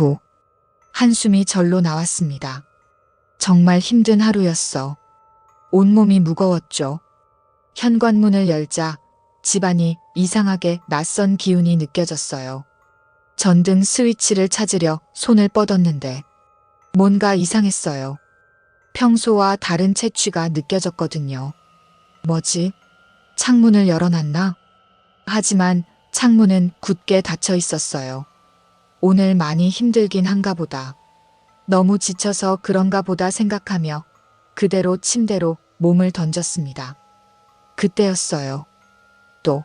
후 한숨이 절로 나왔습니다. 정말 힘든 하루였어. 온몸이 무거웠죠. 현관문을 열자 집안이 이상하게 낯선 기운이 느껴졌어요. 전등 스위치를 찾으려 손을 뻗었는데 뭔가 이상했어요. 평소와 다른 채취가 느껴졌거든요. 뭐지? 창문을 열어놨나? 하지만 창문은 굳게 닫혀 있었어요. 오늘 많이 힘들긴 한가 보다. 너무 지쳐서 그런가 보다 생각하며 그대로 침대로 몸을 던졌습니다. 그때였어요. 또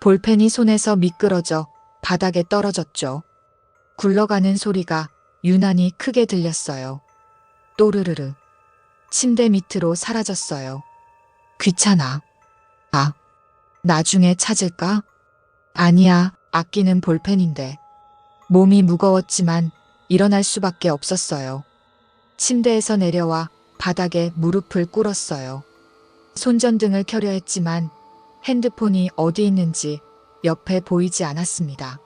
볼펜이 손에서 미끄러져 바닥에 떨어졌죠. 굴러가는 소리가 유난히 크게 들렸어요. 또르르르. 침대 밑으로 사라졌어요. 귀찮아. 아, 나중에 찾을까? 아니야, 아끼는 볼펜인데. 몸이 무거웠지만 일어날 수밖에 없었어요. 침대에서 내려와 바닥에 무릎을 꿇었어요. 손전등을 켜려 했지만 핸드폰이 어디 있는지 옆에 보이지 않았습니다.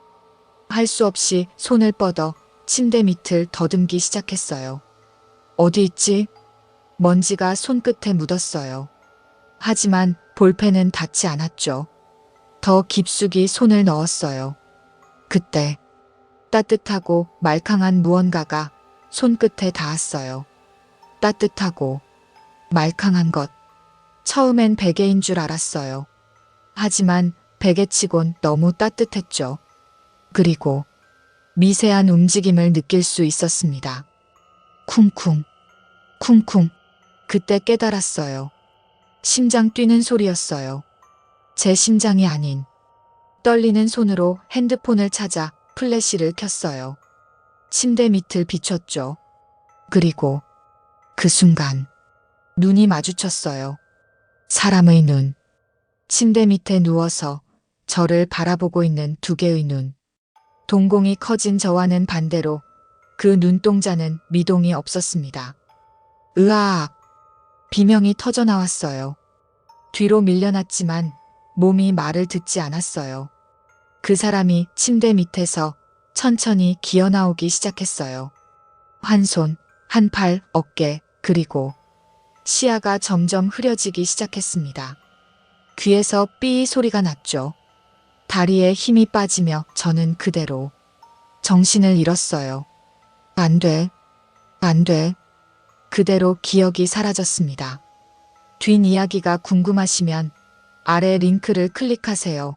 할 수 없이 손을 뻗어 침대 밑을 더듬기 시작했어요. 어디 있지? 먼지가 손끝에 묻었어요. 하지만 볼펜은 닿지 않았죠. 더 깊숙이 손을 넣었어요. 그때 따뜻하고 말캉한 무언가가 손끝에 닿았어요. 따뜻하고 말캉한 것. 처음엔 베개인 줄 알았어요. 하지만 베개치곤 너무 따뜻했죠. 그리고 미세한 움직임을 느낄 수 있었습니다. 쿵쿵, 쿵쿵. 그때 깨달았어요. 심장 뛰는 소리였어요. 제 심장이 아닌 떨리는 손으로 핸드폰을 찾아 플래시를 켰어요. 침대 밑을 비췄죠. 그리고 그 순간 눈이 마주쳤어요. 사람의 눈. 침대 밑에 누워서 저를 바라보고 있는 두 개의 눈. 동공이 커진 저와는 반대로 그 눈동자는 미동이 없었습니다. 으아악! 비명이 터져 나왔어요. 뒤로 밀려났지만 몸이 말을 듣지 않았어요. 그 사람이 침대 밑에서 천천히 기어 나오기 시작했어요. 한 손, 한 팔, 어깨, 그리고 시야가 점점 흐려지기 시작했습니다. 귀에서 삐 소리가 났죠. 다리에 힘이 빠지며 저는 그대로 정신을 잃었어요. 안 돼. 안 돼. 그대로 기억이 사라졌습니다. 뒷이야기가 궁금하시면 아래 링크를 클릭하세요.